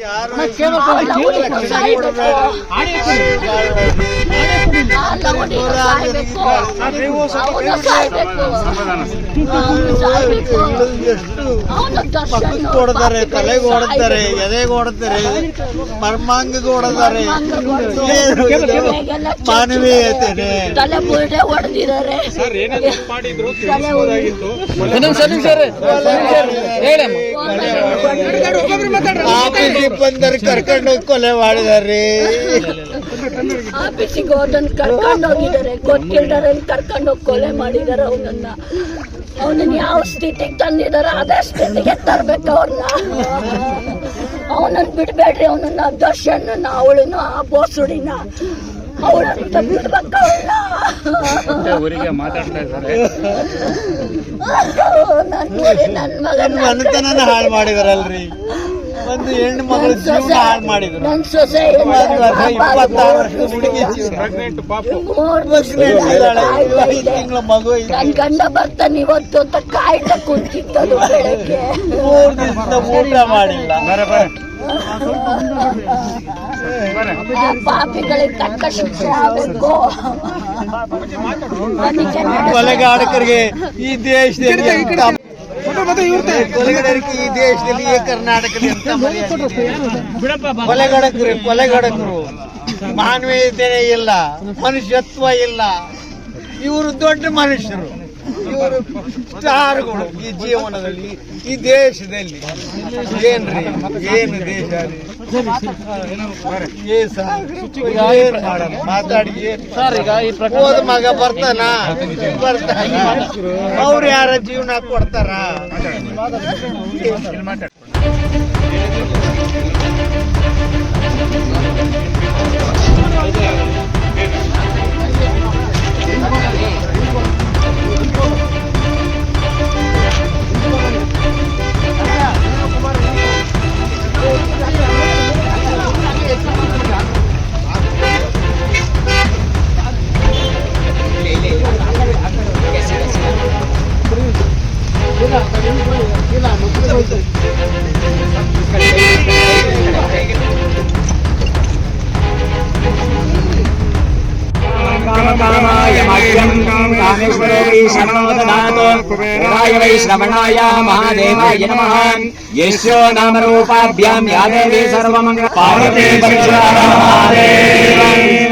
ಯಾರು ಪಕ್ಕಕ್ಕೆ ಹೊಡೆದಾರೆ ತಲೆಗೆ ಹೊಡೆದಾರೆ ಎದೆಗೆ ಹೊಡೆದಾರೆ ಮರ್ಮಾಂಗಿಗೆ ಹೊಡೆದಾರೆ ಮಾನವೀಯತೆ ತಲೆ ಬುರುಡೆ ಹೊಡೆದಿದ್ದಾರೆ ತಲೆ ಆಫೀಸಿಗೆ ಬಂದರೆ ಕರ್ಕೊಂಡು ಹೋಗಿ ಕೊಲೆ ಮಾಡಿದಾರೆ ಆಫೀಸಿಗೆ ಹೋದನ್ ಕರ್ಕೊಂಡು ಹೋಗಿದ್ದಾರೆ. ಗೊತ್ತಿಲ್ದಾರೆ ಕರ್ಕೊಂಡು ಹೋಗಿ ಕೊಲೆ ಮಾಡಿದಾರೆ ಅವನನ್ನ. ಅವನನ್ನ ಯಾವ ಸ್ಥಿತಿಗೆ ತಂದಿದಾರೆ ಅದೇ ಸ್ಥಿತಿಗೆ ತರ್ಬೇಕು ಅವ್ರನ್ನ. ಅವನನ್ನ ಬಿಡ್ಬೇಡ್ರಿ ಅವನನ್ನ ದರ್ಶನ ಅವಳನ್ನ ಆ ಬೋಸುಡಿನ. ಅವಳಂತ ಬಿಡ್ಬೇಕು ಅವಳನ್ನ ಊರಿಗೆ ಮಾತಾಡ್ತಾ ಇದ್ದಾರೆ. ಮಗನ ನನ್ನ ಮನೆತನನ ಹಾಳು ಮಾಡಿದಾರಲ್ರಿ. ಒಂದು ಹೆಣ್ಣು ಮಗಳ ಜೀವನ ಹಾಳು ಮಾಡಿದ್ರು. ಇಪ್ಪತ್ತಾರು ವರ್ಷದ ಹುಡುಗಿ ಐದು ತಿಂಗಳ ಮಗು. ನನ್ ಗಂಡ ಬರ್ತಾನೆ ಇವತ್ತು ಅಂತ ಕಾಯ್ತಾ ಕುಂತಿತ್ತದು ಬೆಳಗ್ಗೆ. ಮೂರು ದಿವಸದ ಊಟ ಮಾಡಿಲ್ಲ. ಪಾಪಿಗಳಿಗೆ ತಕ್ಕ ಶಿಕ್ಷೆ ಆಗಬೇಕು. ಕೊಲೆಗಾರಕರಿಗೆ ಈ ದೇಶದಲ್ಲಿ ಎಂತ ಕೊಲೆಗಾರರಿಗೆ ಈ ದೇಶದಲ್ಲಿ ಈ ಕರ್ನಾಟಕದಲ್ಲಿ ಎಂತ ಮರ್ಯಾದೆ ಇದೆ? ಕೊಲೆಗಡಕರು ಕೊಲೆಗಡಕರು. ಮಾನವೀಯತೆ ಇಲ್ಲ ಮನುಷ್ಯತ್ವ ಇಲ್ಲ. ಇವರು ದೊಡ್ಡ ಮನುಷ್ಯರು. ಇವರು ಸ್ಟಾರ್ಗಳು ಈ ಜೀವನದಲ್ಲಿ ಈ ದೇಶದಲ್ಲಿ. ಏನ್ರಿ? ಏನು ದೇಶ ರೀ? ಏನ್ ಸರ್? ಏನ್ ಮಾಡೋಣ? ಮಾತಾಡಿ ಏನ್ ಹೋದ ಮಗ ಬರ್ತಾನ? ಬರ್ತಾನ? ಅವ್ರು ಯಾರ ಜೀವನ ಕೊಡ್ತಾರ? वै श्रवणाय महादेवाय नमः यस्यो नामरूपाभ्यां या देवी सर्वमङ्गल पार्वती परमेश्वर महादेव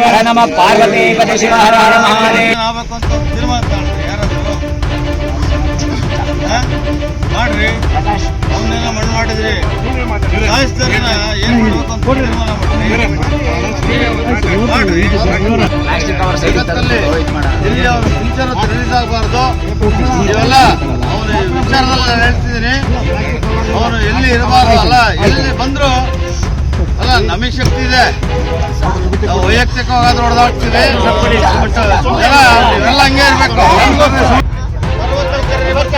हर नमः पार्वती परमेश्वर हर हर महादेव ಮಾಡ್ರಿ. ಅವನ್ನೆಲ್ಲ ಮಣ್ಣು ಮಾಡಿದ್ರಿ ರಾಜಸ್ಥಾನ ಏನ್ ಎಲ್ಲಿ ಅವ್ರ ವಿಚಾರ ಇವೆಲ್ಲ ಹೇಳ್ತಿದ್ದೀನಿ. ಅವರು ಎಲ್ಲಿ ಇರಬಾರ್ದು ಅಲ್ಲ, ಎಲ್ಲಿ ಬಂದ್ರು ಅಲ್ಲ, ನಮಗೆ ಶಕ್ತಿ ಇದೆ. ನಾವು ವೈಯಕ್ತಿಕವಾಗಿ ಹೊಡೆದಾಡ್ತೀವಿ ಹಂಗೆ ಇರಬೇಕು.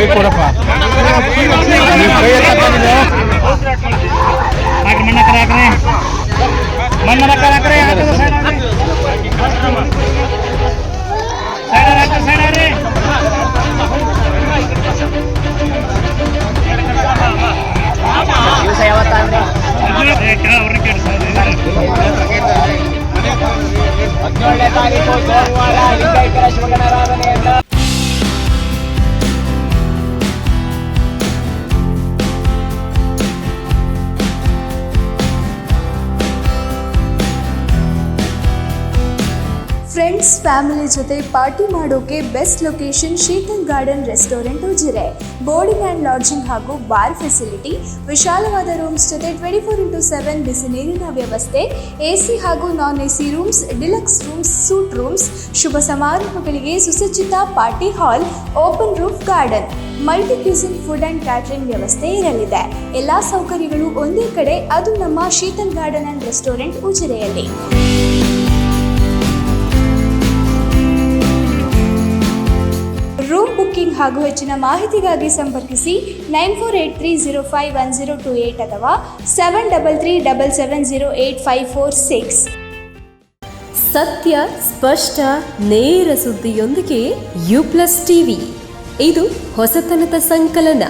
ಕೈ ಕೊಡಪ್ಪ ದಿವಸ ಯಾವತ್ತಾದ್ರೆ ಹದಿನೇಳನೇ ತಾರೀಕು ಸೋಮವಾರ ಲಿಂಗೈಕ್ಯರ ಶಿವಗಣರಾಧನೆಯಿಂದ friends family ಜೊತೆ ಪಾರ್ಟಿ ಮಾಡೋಕೆ best location Sheetal garden restaurant Ujire. Boarding and lodging ಹಾಗೂ ಬಾರ್ ಫೆಸಿಲಿಟಿ ವಿಶಾಲವಾದ ರೂಮ್ಸ್ ಜೊತೆ ಟ್ವೆಂಟಿ ಫೋರ್ ಇಂಟು ಸೆವೆನ್ ಬಿಸಿ ನೀರಿನ ವ್ಯವಸ್ಥೆ ಎ ಸಿ ಹಾಗೂ non A C rooms deluxe rooms suite rooms ಶುಭ ಸಮಾರಂಭಗಳಿಗೆ ಸುಸಜ್ಜಿತ party hall open roof garden multi cuisine food and catering ವ್ಯವಸ್ಥೆ ಇರಲಿದೆ. ಎಲ್ಲ ಸೌಕರ್ಯಗಳು ಒಂದೇ ಕಡೆ, ಅದು ನಮ್ಮ ಶೀತಲ್ ಗಾರ್ಡನ್ ಆ್ಯಂಡ್ ರೆಸ್ಟೋರೆಂಟ್ ಉಜಿರೆಯಲ್ಲಿ. ರೂಮ್ ಬುಕ್ಕಿಂಗ್ ಹಾಗೂ ಹೆಚ್ಚಿನ ಮಾಹಿತಿಗಾಗಿ ಸಂಪರ್ಕಿಸಿ nine four eight three zero five one zero two eight ಅಥವಾ seven double three double seven zero eight five four six. ಸತ್ಯ, ಸ್ಪಷ್ಟ, ನೇರ ಸುದ್ದಿಯೊಂದಿಗೆ ಯು ಪ್ಲಸ್ ಟಿವಿ. ಇದು ಹೊಸತನದ ಸಂಕಲನ.